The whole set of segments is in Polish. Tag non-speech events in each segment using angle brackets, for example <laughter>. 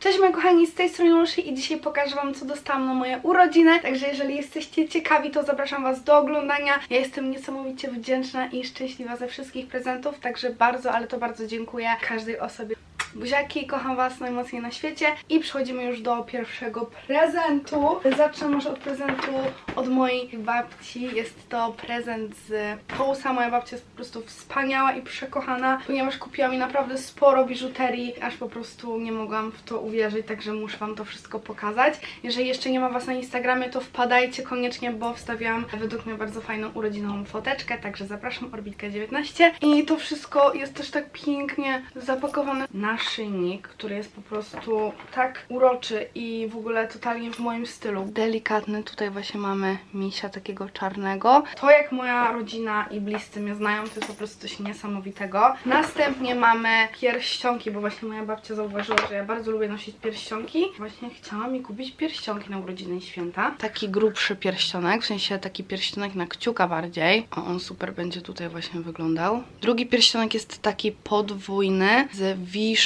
Cześć moi kochani, z tej strony Luszy i dzisiaj pokażę wam co dostałam na moje urodziny, także jeżeli jesteście ciekawi to zapraszam was do oglądania. Ja jestem niesamowicie wdzięczna i szczęśliwa ze wszystkich prezentów, także bardzo, ale to bardzo dziękuję każdej osobie. Buziaki, kocham Was najmocniej na świecie i przechodzimy już do pierwszego prezentu. Zacznę może od prezentu od mojej babci. Jest to prezent z Pousa. Moja babcia jest po prostu wspaniała i przekochana, ponieważ kupiła mi naprawdę sporo biżuterii, aż po prostu nie mogłam w to uwierzyć, także muszę Wam to wszystko pokazać. Jeżeli jeszcze nie ma Was na Instagramie, to wpadajcie koniecznie, bo wstawiałam według mnie bardzo fajną urodzinową foteczkę, także zapraszam Orbitka19. I to wszystko jest też tak pięknie zapakowane. Naszyjnik, który jest po prostu tak uroczy i w ogóle totalnie w moim stylu. Delikatny, tutaj właśnie mamy misia takiego czarnego. To jak moja rodzina i bliscy mnie znają, to jest po prostu coś niesamowitego. Następnie mamy pierścionki, bo właśnie moja babcia zauważyła, że ja bardzo lubię nosić pierścionki. Właśnie chciała mi kupić pierścionki na urodziny i święta. Taki grubszy pierścionek, w sensie taki pierścionek na kciuka bardziej. O, on super będzie tutaj właśnie wyglądał. Drugi pierścionek jest taki podwójny z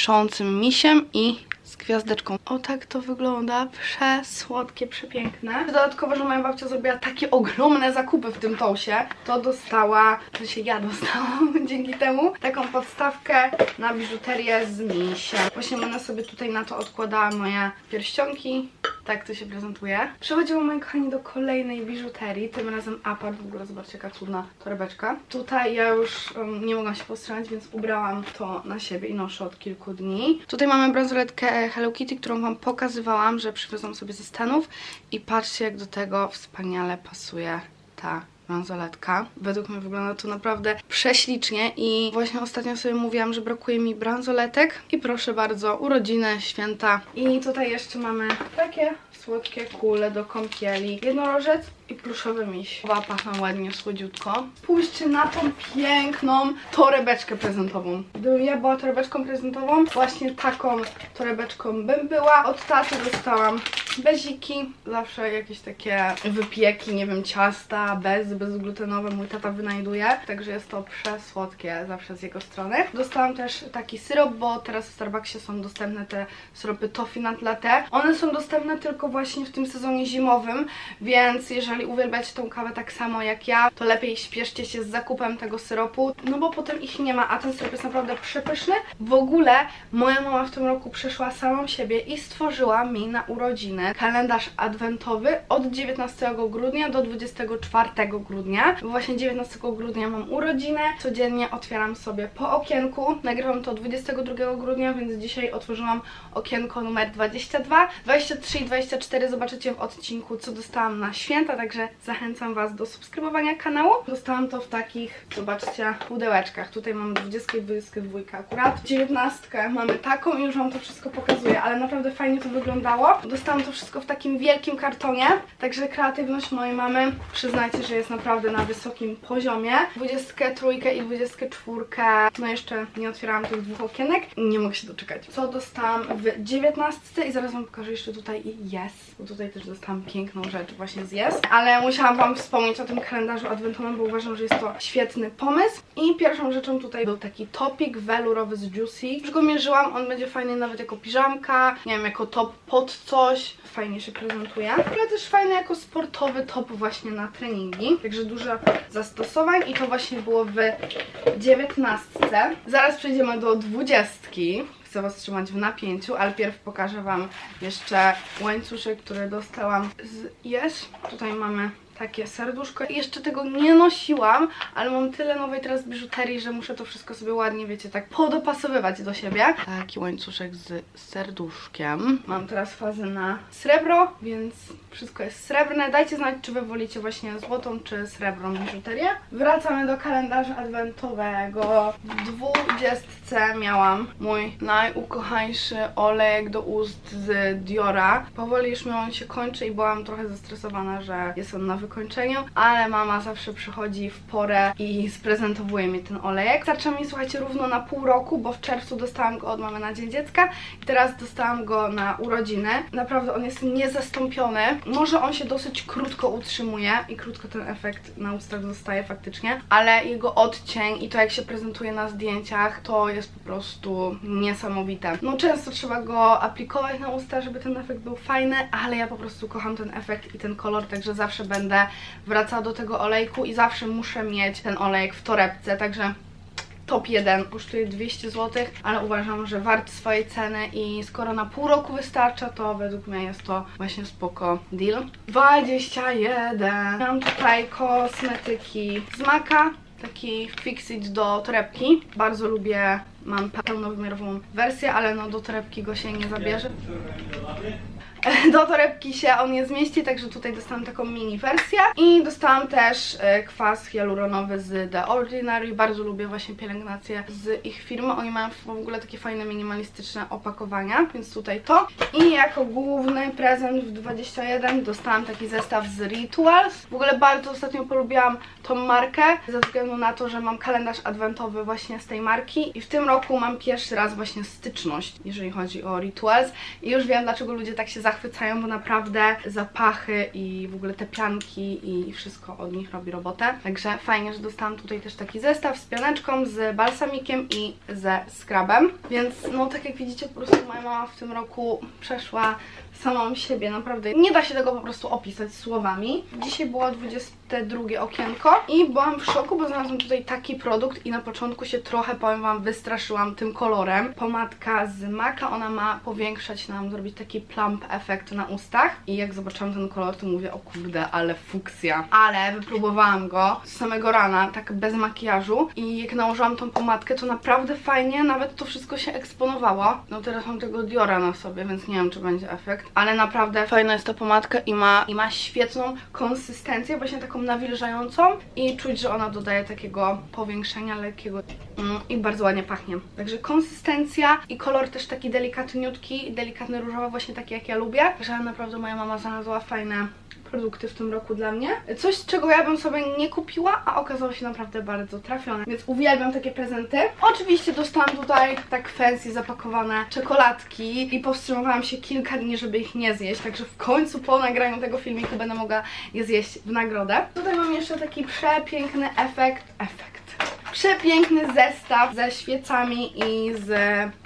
wiszącym misiem i z gwiazdeczką. O tak to wygląda. Przesłodkie, przepiękne. Dodatkowo, że moja babcia zrobiła takie ogromne zakupy w tym tosie, to dostała, to się ja dostałam <laughs> dzięki temu, taką podstawkę na biżuterię z misiem. Właśnie będę sobie tutaj na to odkładała moje pierścionki. Tak to się prezentuje. Przechodzimy, moi kochani, do kolejnej biżuterii. Tym razem apart. W ogóle zobaczcie, jaka cudna torebeczka. Tutaj ja już um, nie mogłam się powstrzymać, więc ubrałam to na siebie i noszę od kilku dni. Tutaj mamy bransoletkę Hello Kitty, którą Wam pokazywałam, że przywiozłam sobie ze Stanów. I patrzcie, jak do tego wspaniale pasuje ta bransoletka. Według mnie wygląda to naprawdę prześlicznie i właśnie ostatnio sobie mówiłam, że brakuje mi bransoletek i proszę bardzo, urodziny, święta. I tutaj jeszcze mamy takie słodkie kule do kąpieli. Jednorożec i pluszowy miś. Oba pachną ładnie, słodziutko. Spójrzcie na tą piękną torebeczkę prezentową. Gdybym ja była torebeczką prezentową, właśnie taką torebeczką bym była. Od taty dostałam beziki, zawsze jakieś takie wypieki, nie wiem, ciasta, bez, bezglutenowe mój tata wynajduje, także jest to przesłodkie zawsze z jego strony. Dostałam też taki syrop, bo teraz w Starbucksie są dostępne te syropy toffee latte. One są dostępne tylko właśnie w tym sezonie zimowym, więc jeżeli uwielbiacie tą kawę tak samo jak ja, to lepiej śpieszcie się z zakupem tego syropu, no bo potem ich nie ma, a ten syrop jest naprawdę przepyszny. W ogóle moja mama w tym roku przeszła samą siebie i stworzyła mi na urodziny kalendarz adwentowy od 19 grudnia do 24 grudnia. Właśnie 19 grudnia mam urodzinę, codziennie otwieram sobie po okienku. Nagrywam to 22 grudnia, więc dzisiaj otworzyłam okienko numer 22. 23 i 24 zobaczycie w odcinku, co dostałam na święta, także zachęcam Was do subskrybowania kanału. Dostałam to w takich, zobaczcie, pudełeczkach. Tutaj mamy 20 i 22 akurat. 19 mamy taką i już Wam to wszystko pokazuję, ale naprawdę fajnie to wyglądało. Dostałam to wszystko w takim wielkim kartonie, także kreatywność mojej mamy przyznajcie, że jest naprawdę na wysokim poziomie. 23 i 24, no jeszcze nie otwierałam tych dwóch okienek, nie mogę się doczekać. Co dostałam w 19 i zaraz Wam pokażę jeszcze tutaj i Yes, bo tutaj też dostałam piękną rzecz właśnie z Yes, ale musiałam Wam wspomnieć o tym kalendarzu adwentowym, bo uważam, że jest to świetny pomysł. I pierwszą rzeczą tutaj był taki topik welurowy z Juicy. Już go mierzyłam, on będzie fajny nawet jako piżamka, nie wiem, jako top pod coś. Fajnie się prezentuje. Ale też fajny jako sportowy top właśnie na treningi. Także dużo zastosowań i to właśnie było w 19. Zaraz przejdziemy do 20. Chcę Was trzymać w napięciu, ale pierw pokażę Wam jeszcze łańcuszek, który dostałam z Yes. Tutaj mamy takie serduszko. Jeszcze tego nie nosiłam, ale mam tyle nowej teraz biżuterii, że muszę to wszystko sobie ładnie, wiecie, tak podopasowywać do siebie. Taki łańcuszek z serduszkiem. Mam teraz fazę na srebro, więc wszystko jest srebrne. Dajcie znać, czy Wy wolicie właśnie złotą, czy srebrną biżuterię. Wracamy do kalendarza adwentowego. W dwudziestce miałam mój najukochańszy olejek do ust z Diora. Powoli już mi on się kończy i byłam trochę zestresowana, że jest on na wykończeniu, ale mama zawsze przychodzi w porę i sprezentowuje mi ten olejek. Starcza mi, słuchajcie, równo na pół roku, bo w czerwcu dostałam go od mamy na Dzień Dziecka i teraz dostałam go na urodziny. Naprawdę on jest niezastąpiony. Może on się dosyć krótko utrzymuje i krótko ten efekt na ustach zostaje faktycznie, ale jego odcień i to jak się prezentuje na zdjęciach, to jest po prostu niesamowite. No często trzeba go aplikować na usta, żeby ten efekt był fajny, ale ja po prostu kocham ten efekt i ten kolor, także zawsze będę wracała do tego olejku i zawsze muszę mieć ten olejek w torebce, także top 1 kosztuje 200 zł, ale uważam, że wart swojej ceny i skoro na pół roku wystarcza, to według mnie jest to właśnie spoko deal. 21. Mam tutaj kosmetyki z Maka, taki fixit do torebki. Bardzo lubię, mam pełnowymiarową wersję, ale no do torebki go się nie zabierze. <laughs> Do torebki się on nie zmieści, także tutaj dostałam taką mini wersję. I dostałam też e, kwas hialuronowy z The Ordinary. Bardzo lubię właśnie pielęgnację z ich firmy. Oni mają w ogóle takie fajne, minimalistyczne opakowania, więc tutaj to. I jako główny prezent w 21 dostałam taki zestaw z Rituals. W ogóle bardzo ostatnio polubiłam tą markę, ze względu na to, że mam kalendarz adwentowy właśnie z tej marki. I w tym roku mam pierwszy raz właśnie styczność, jeżeli chodzi o Rituals. I już wiem, dlaczego ludzie tak się zachwycają, bo naprawdę zapachy i w ogóle te pianki i wszystko od nich robi robotę. Także fajnie, że dostałam tutaj też taki zestaw z pianeczką, z balsamikiem i ze scrubem. Więc no tak jak widzicie, po prostu moja mama w tym roku przeszła samą siebie, naprawdę nie da się tego po prostu opisać słowami. Dzisiaj było 22 okienko i byłam w szoku, bo znalazłam tutaj taki produkt i na początku się trochę, powiem Wam, wystraszyłam tym kolorem. Pomadka z Maka, ona ma powiększać nam, zrobić taki plump efekt na ustach i jak zobaczyłam ten kolor, to mówię, o kurde, ale fuksja. Ale wypróbowałam go z samego rana, tak bez makijażu i jak nałożyłam tą pomadkę, to naprawdę fajnie, nawet to wszystko się eksponowało. No teraz mam tego Diora na sobie, więc nie wiem, czy będzie efekt, ale naprawdę fajna jest ta pomadka i ma, i ma świetną konsystencję, właśnie taką nawilżającą i czuć, że ona dodaje takiego powiększenia lekkiego mm, i bardzo ładnie pachnie. Także konsystencja i kolor też taki delikatniutki, delikatny różowy, właśnie taki jak ja lubię, że naprawdę moja mama znalazła fajne produkty w tym roku dla mnie. Coś, czego ja bym sobie nie kupiła, a okazało się naprawdę bardzo trafione. Więc uwielbiam takie prezenty. Oczywiście dostałam tutaj tak fancy zapakowane czekoladki i powstrzymywałam się kilka dni, żeby ich nie zjeść, także w końcu po nagraniu tego filmiku będę mogła je zjeść w nagrodę. Tutaj mam jeszcze taki przepiękny efekt, efekt przepiękny zestaw ze świecami i z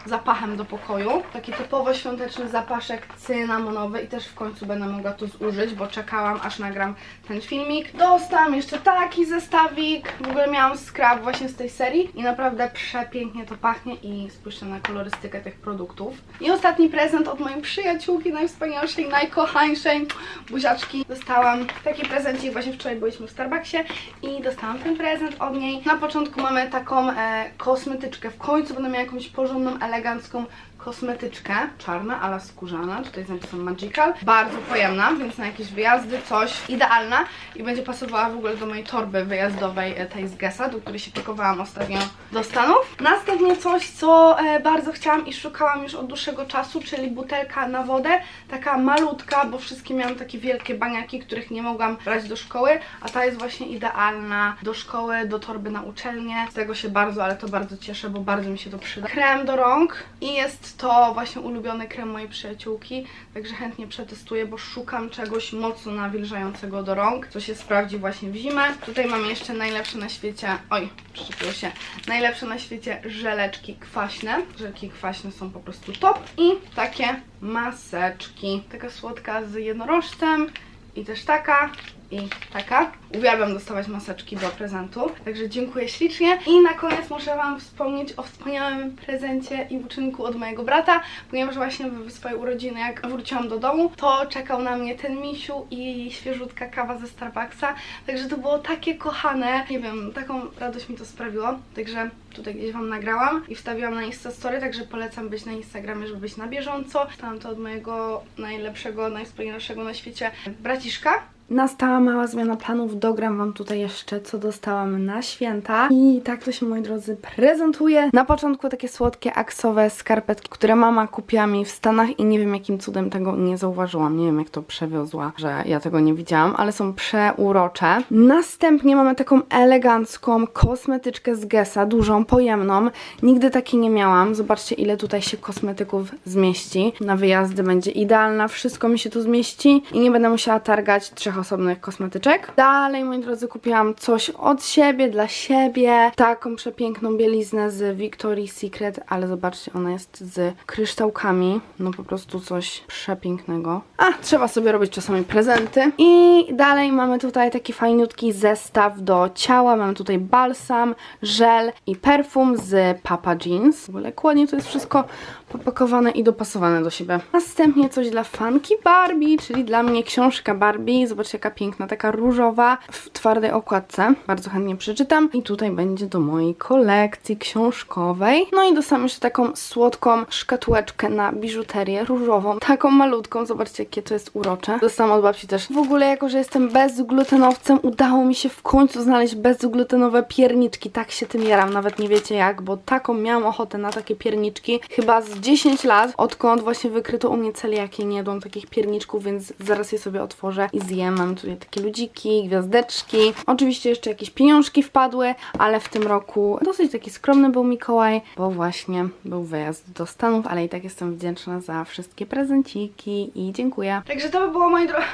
zapachem do pokoju. Taki typowo świąteczny zapaszek cynamonowy i też w końcu będę mogła to zużyć, bo czekałam aż nagram ten filmik. Dostałam jeszcze taki zestawik, w ogóle miałam scrub właśnie z tej serii i naprawdę przepięknie to pachnie i spójrzcie na kolorystykę tych produktów. I ostatni prezent od mojej przyjaciółki, najwspanialszej, najkochańszej buziaczki. Dostałam taki prezencik, właśnie wczoraj byliśmy w Starbucksie i dostałam ten prezent od niej. Na początku mamy taką e, kosmetyczkę. W końcu będę miała jakąś porządną, elegancką kosmetyczkę. Czarna, ale skórzana. Tutaj jest napisane Magical. Bardzo pojemna, więc na jakieś wyjazdy coś idealna i będzie pasowała w ogóle do mojej torby wyjazdowej e, tej z Gessa, do której się pakowałam ostatnio do Stanów. Następnie coś, co e, bardzo chciałam i szukałam już od dłuższego czasu, czyli butelka na wodę. Taka malutka, bo wszystkie miałam takie wielkie baniaki, których nie mogłam brać do szkoły, a ta jest właśnie idealna do szkoły, do torby na uczelnię. Z tego się bardzo, ale to bardzo cieszę, bo bardzo mi się to przyda. Krem do rąk i jest to właśnie ulubiony krem mojej przyjaciółki, także chętnie przetestuję, bo szukam czegoś mocno nawilżającego do rąk, co się sprawdzi właśnie w zimę. Tutaj mam jeszcze najlepsze na świecie, oj, przyczepiło się, najlepsze na świecie żeleczki kwaśne. Żelki kwaśne są po prostu top i takie maseczki. Taka słodka z jednorożcem i też taka i taka. Uwielbiam dostawać maseczki do prezentu, także dziękuję ślicznie. I na koniec muszę Wam wspomnieć o wspaniałym prezencie i uczynku od mojego brata, ponieważ właśnie w swoje urodziny, jak wróciłam do domu, to czekał na mnie ten misiu i świeżutka kawa ze Starbucksa, także to było takie kochane. Nie wiem, taką radość mi to sprawiło, także tutaj gdzieś Wam nagrałam i wstawiłam na Insta Story, także polecam być na Instagramie, żeby być na bieżąco. Dostałam to od mojego najlepszego, najwspanialszego na świecie braciszka Nastała mała zmiana planów, dogram Wam tutaj jeszcze, co dostałam na święta. I tak to się, moi drodzy, prezentuje. Na początku takie słodkie, aksowe skarpetki, które mama kupiła mi w Stanach i nie wiem, jakim cudem tego nie zauważyłam. Nie wiem, jak to przewiozła, że ja tego nie widziałam, ale są przeurocze. Następnie mamy taką elegancką kosmetyczkę z Gessa, dużą, pojemną. Nigdy takiej nie miałam. Zobaczcie, ile tutaj się kosmetyków zmieści. Na wyjazdy będzie idealna, wszystko mi się tu zmieści i nie będę musiała targać trzech osobnych kosmetyczek. Dalej, moi drodzy, kupiłam coś od siebie, dla siebie. Taką przepiękną bieliznę z Victoria's Secret, ale zobaczcie, ona jest z kryształkami. No po prostu coś przepięknego. A, trzeba sobie robić czasami prezenty. I dalej mamy tutaj taki fajniutki zestaw do ciała. Mamy tutaj balsam, żel i perfum z Papa Jeans. W ogóle jak ładnie to jest wszystko popakowane i dopasowane do siebie. Następnie coś dla fanki Barbie, czyli dla mnie książka Barbie. Zobaczcie jaka piękna, taka różowa w twardej okładce. Bardzo chętnie przeczytam. I tutaj będzie do mojej kolekcji książkowej. No i dostałam jeszcze taką słodką szkatułeczkę na biżuterię różową. Taką malutką. Zobaczcie jakie to jest urocze. Dostałam od babci też. W ogóle jako, że jestem bezglutenowcem, udało mi się w końcu znaleźć bezglutenowe pierniczki. Tak się tym jaram, nawet nie wiecie jak, bo taką miałam ochotę na takie pierniczki. Chyba z 10 lat, odkąd właśnie wykryto u mnie celiakię, nie jadłam takich pierniczków, więc zaraz je sobie otworzę i zjem. Mam tutaj takie ludziki, gwiazdeczki. Oczywiście jeszcze jakieś pieniążki wpadły, ale w tym roku dosyć taki skromny był Mikołaj, bo właśnie był wyjazd do Stanów, ale i tak jestem wdzięczna za wszystkie prezenciki i dziękuję. Także to by było moi drodzy...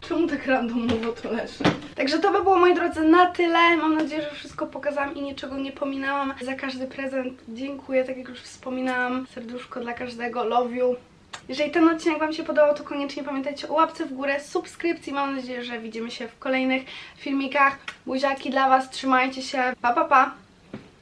Czemu tak randomowo to leży? Także to by było, moi drodzy, na tyle. Mam nadzieję, że wszystko pokazałam i niczego nie pominęłam. Za każdy prezent dziękuję, tak jak już wspominałam. Serduszko dla każdego, love you. Jeżeli ten odcinek Wam się podobał, to koniecznie pamiętajcie o łapce w górę, subskrypcji. Mam nadzieję, że widzimy się w kolejnych filmikach. Buziaki dla Was, trzymajcie się. Pa, pa, pa!